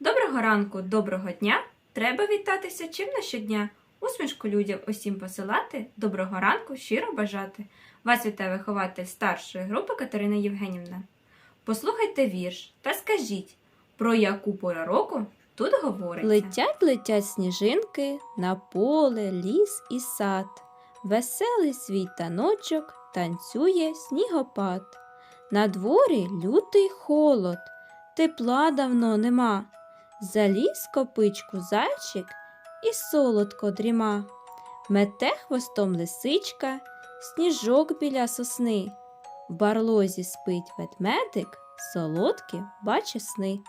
Доброго ранку, доброго дня! Треба вітатися чим на щодня. Усмішку людям усім посилати, доброго ранку щиро бажати. Вас вітає вихователь старшої групи Катерина Євгенівна. Послухайте вірш та скажіть, про яку пору року тут говориться. Летять, летять сніжинки на поле, ліс і сад. Веселий свій таночок танцює снігопад. На дворі лютий холод, тепла давно нема. Заліз копичку зайчик і солодко дріма. Мете хвостом лисичка, сніжок біля сосни. В барлозі спить ведмедик, солодкі бачить сни.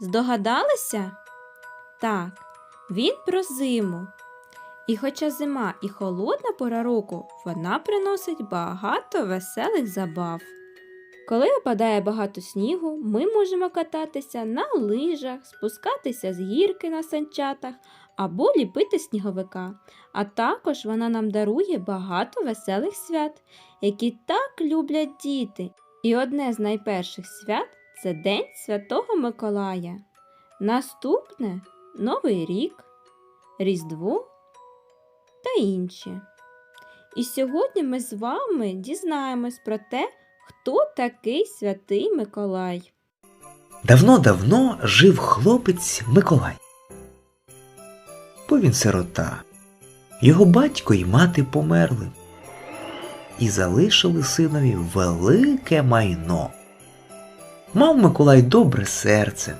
Здогадалися? Так, він про зиму. І хоча зима і холодна пора року, вона приносить багато веселих забав. Коли випадає багато снігу, ми можемо кататися на лижах, спускатися з гірки на санчатах або ліпити сніговика. А також вона нам дарує багато веселих свят, які так люблять діти. І одне з найперших свят це День Святого Миколая. Наступне Новий рік, Різдво та інші. І сьогодні ми з вами дізнаємось про те, хто такий святий Миколай. Давно-давно жив хлопець Миколай. Бо він сирота. Його батько і мати померли і залишили синові велике майно. Мав Миколай добре серце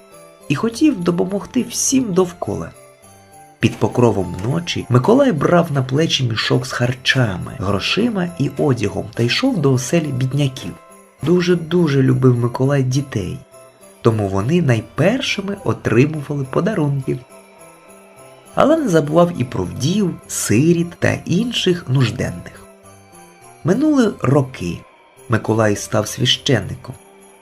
і хотів допомогти всім довкола. Під покровом ночі Миколай брав на плечі мішок з харчами, грошима і одягом та йшов до оселі бідняків. Дуже-дуже любив Миколай дітей тому вони найпершими отримували подарунки. Але не забував і про вдів, сиріт та інших нужденних. Минули роки. Миколай став священником.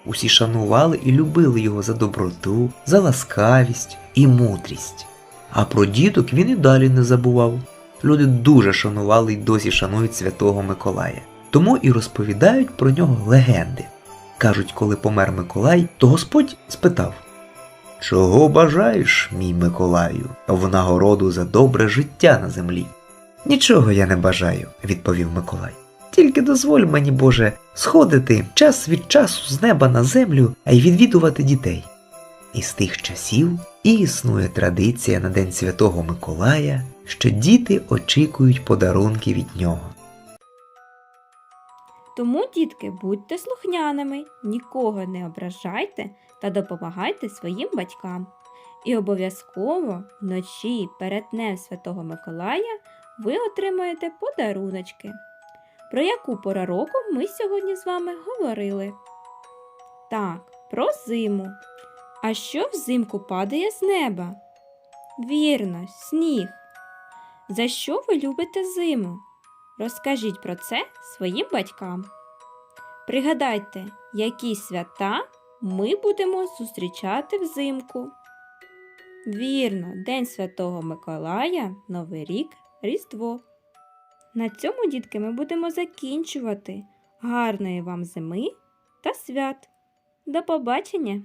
Усі шанували і любили його за доброту, за ласкавість і мудрість. А про діток він і далі не забував. Люди дуже шанували й досі шанують святого Миколая. Тому і розповідають про нього легенди. Кажуть, коли помер Миколай, то Господь спитав Чого бажаєш, мій Миколаю, в нагороду за добре життя на землі? Нічого я не бажаю, відповів Миколай. Тільки дозволь мені, Боже, сходити час від часу з неба на землю, а й відвідувати дітей. І з тих часів і існує традиція на День Святого Миколая, що діти очікують подарунки від нього. Тому, дітки, будьте слухняними, нікого не ображайте та допомагайте своїм батькам. І обов'язково вночі перед Днем Святого Миколая ви отримаєте подаруночки. Про яку пора року ми сьогодні з вами говорили? Так, про зиму. А що взимку падає з неба? Вірно, сніг. За що ви любите зиму? Розкажіть про це своїм батькам. Пригадайте, які свята ми будемо зустрічати взимку. Вірно, День Святого Миколая, Новий рік, Різдво. На цьому, дітки, ми будемо закінчувати. Гарної вам зими та свят. До побачення!